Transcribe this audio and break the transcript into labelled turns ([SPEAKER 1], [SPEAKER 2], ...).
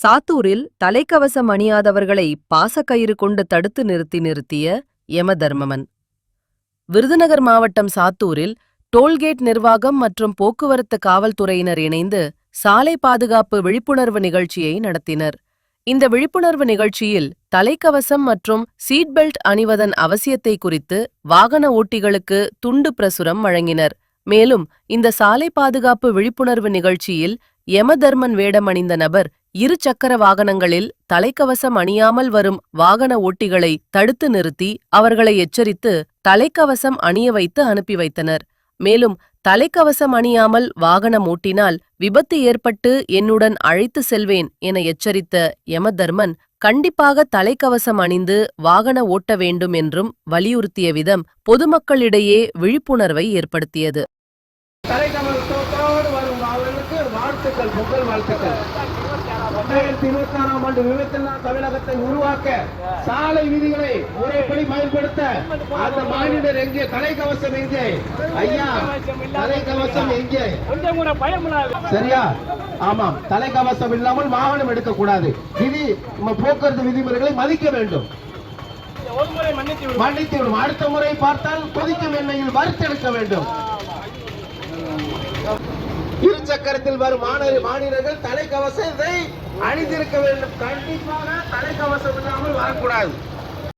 [SPEAKER 1] சாத்தூரில் தலைக்கவசம் அணியாதவர்களை பாசக்கயிறு கொண்டு தடுத்து நிறுத்தி நிறுத்திய யமதர்மமன். விருதுநகர் மாவட்டம் சாத்தூரில் டோல்கேட் நிர்வாகம் மற்றும் போக்குவரத்து காவல்துறையினர் இணைந்து சாலை பாதுகாப்பு விழிப்புணர்வு நிகழ்ச்சியை நடத்தினர். இந்த விழிப்புணர்வு நிகழ்ச்சியில் தலைக்கவசம் மற்றும் சீட் பெல்ட் அணிவதன் அவசியத்தை குறித்து வாகன ஓட்டிகளுக்கு துண்டு பிரசுரம் வழங்கினர். மேலும் இந்த சாலை பாதுகாப்பு விழிப்புணர்வு நிகழ்ச்சியில் யமதர்மன் வேடமணிந்த நபர் இரு சக்கர வாகனங்களில் தலைக்கவசம் அணியாமல் வரும் வாகன ஓட்டிகளை தடுத்து நிறுத்தி அவர்களை எச்சரித்து தலைக்கவசம் அணிய வைத்து அனுப்பி வைத்தனர். மேலும் தலைக்கவசம் அணியாமல் வாகனம் ஓட்டினால் விபத்து ஏற்பட்டு என்னுடன் அழைத்து செல்வேன் என எச்சரித்த யமதர்மன் கண்டிப்பாக தலைக்கவசம் அணிந்து வாகன ஓட்ட வேண்டும் என்றும் வலியுறுத்திய விதம் பொதுமக்களிடையே விழிப்புணர்வை ஏற்படுத்தியது.
[SPEAKER 2] வாழ்த்துக்கள் பொங்கல் வாழ்த்துக்கள். இரண்டாயிரத்தி இருபத்தி நாலாம் ஆண்டு விபத்தில்லா தமிழகத்தை உருவாக்க சாலை விதிகளை முறைப்படி பயன்படுத்த அந்த மாநிலர் எங்கே தலைக்கவசம் எங்கே? ஐயா தலைக்கவசம் எங்கே?
[SPEAKER 3] கொஞ்சம் கூட பயம்
[SPEAKER 2] சரியா? ஆமாம் தலைக்கவசம் இல்லாமல் வாகனம் எடுக்கக்கூடாது. விதி நம்ம போக்குவரத்து விதிமுறைகளை மதிக்க வேண்டும்.
[SPEAKER 3] மன்னித்து
[SPEAKER 2] மன்னித்து விடும். அடுத்த முறை பார்த்தால் கொதிக்கும் எண்ணெயில் வறுத்தெடுக்க வேண்டும். இரு சக்கரத்தில் வரும் மாணவர் மாநிலர்கள் தலைக்கவசத்தை அணிந்திருக்க வேண்டும். கண்டிப்பாக தலைக்கவசம் இல்லாமல் வரக்கூடாது.